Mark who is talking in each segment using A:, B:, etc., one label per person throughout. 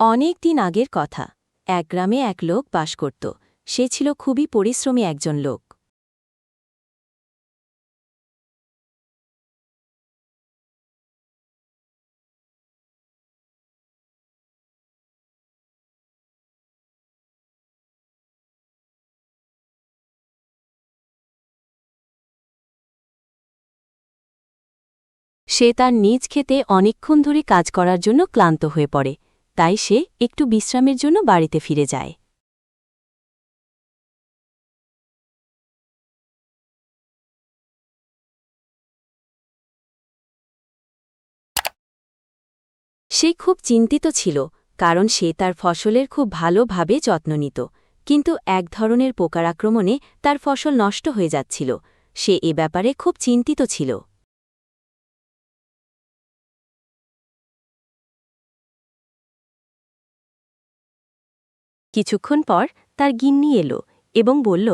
A: অনেক দিন আগের কথা। এক গ্রামে এক লোক বাস করত। সে ছিল খুবই পরিশ্রমী একজন লোক। সে তার নিজ খেতে অনেকক্ষণ ধরে কাজ করার জন্য ক্লান্ত হয়ে পড়ে। তাই সে একটু বিশ্রামের জন্য বাড়িতে ফিরে যায়। সে খুব চিন্তিত ছিল, কারণ সে তার ফসলের খুব ভালোভাবে যত্ন নিত, কিন্তু এক ধরনের পোকার আক্রমণে তার ফসল নষ্ট হয়ে যাচ্ছিল। সে এ ব্যাপারে খুব চিন্তিত ছিল। কিছুক্ষণ পর তার গিন্নি এলো এবং বলল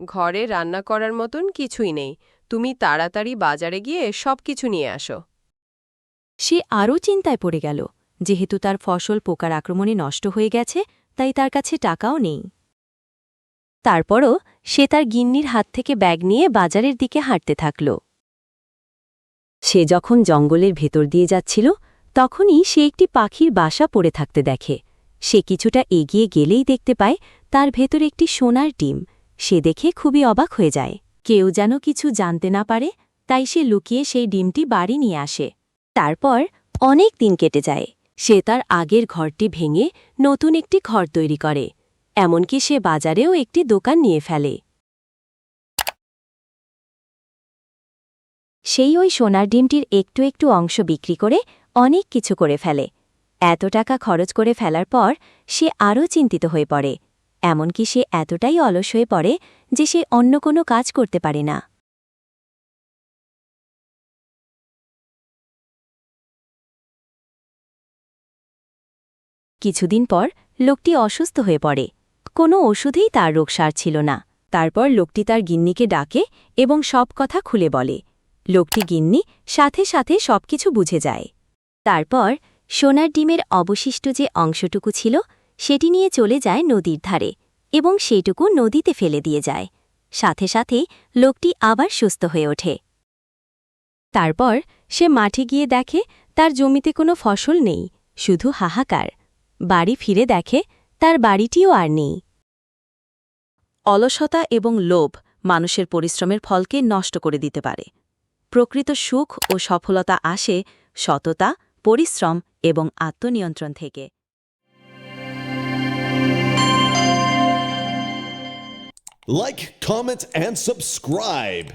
B: ঘরে রান্না করার মতন কিছুই নেই। তুমি তাড়াতাড়ি বাজারে গিয়ে সব কিছু নিয়ে আসো।
A: সে আরও চিন্তায় পড়ে গেল যেহেতু তার ফসল পোকার আক্রমণে নষ্ট হয়ে গেছে তাই তার কাছে টাকাও নেই। তারপরও সে তার গিন্নির হাত থেকে ব্যাগ নিয়ে বাজারের দিকে হাঁটতে থাকল। সে যখন জঙ্গলের ভেতর দিয়ে যাচ্ছিল তখনই সে একটি পাখির বাসা পড়ে থাকতে দেখে। সে কিছুটা এগিয়ে গেলেই দেখতে পায় তার ভেতর একটি সোনার ডিম। সে দেখে খুবই অবাক হয়ে যায়। কেউ যেন কিছু জানতে না পারে, তাই সে লুকিয়ে সেই ডিমটি বাড়ি নিয়ে আসে। তারপর অনেক দিন কেটে যায়। সে তার আগের ঘরটি ভেঙে নতুন একটি ঘর তৈরি করে। এমনকি সে বাজারেও একটি দোকান নিয়ে ফেলে। সেই ওই সোনার ডিমটির একটু একটু অংশ বিক্রি করে অনেক কিছু করে ফেলে। এত টাকা খরচ করে ফেলার পর সে আরও চিন্তিত হয়ে পড়ে, এমনকি সে এতটাই অলস হয়ে পড়ে যে সে অন্য কোনো কাজ করতে পারে না। কিছুদিন পর লোকটি অসুস্থ হয়ে পড়ে। কোনো ওষুধেই তার রোগ সারছিল না। তারপর লোকটি তার গিন্নিকে ডাকে এবং সব কথা খুলে বলে। লোকটি গিন্নি সাথে সাথে সবকিছু বুঝে যায়। তারপর সোনার ডিমের অবশিষ্ট যে অংশটুকু ছিল, সেটি নিয়ে চলে যায় নদীর ধারে এবং সেটুকু নদীতে ফেলে দিয়ে যায়। সাথে সাথে লোকটি আবার সুস্থ হয়ে ওঠে। তারপর সে মাঠে গিয়ে দেখে, তার জমিতে কোনো ফসল নেই, শুধু হাহাকার। বাড়ি ফিরে দেখে, তার বাড়িটিও আর নেই। অলসতা এবং লোভ মানুষের পরিশ্রমের ফলকে নষ্ট করে দিতে পারে। প্রকৃত সুখ ও সফলতা আসে সততা পরিশ্রম এবং আত্মনিয়ন্ত্রণ থেকে
C: Like, comment, and subscribe.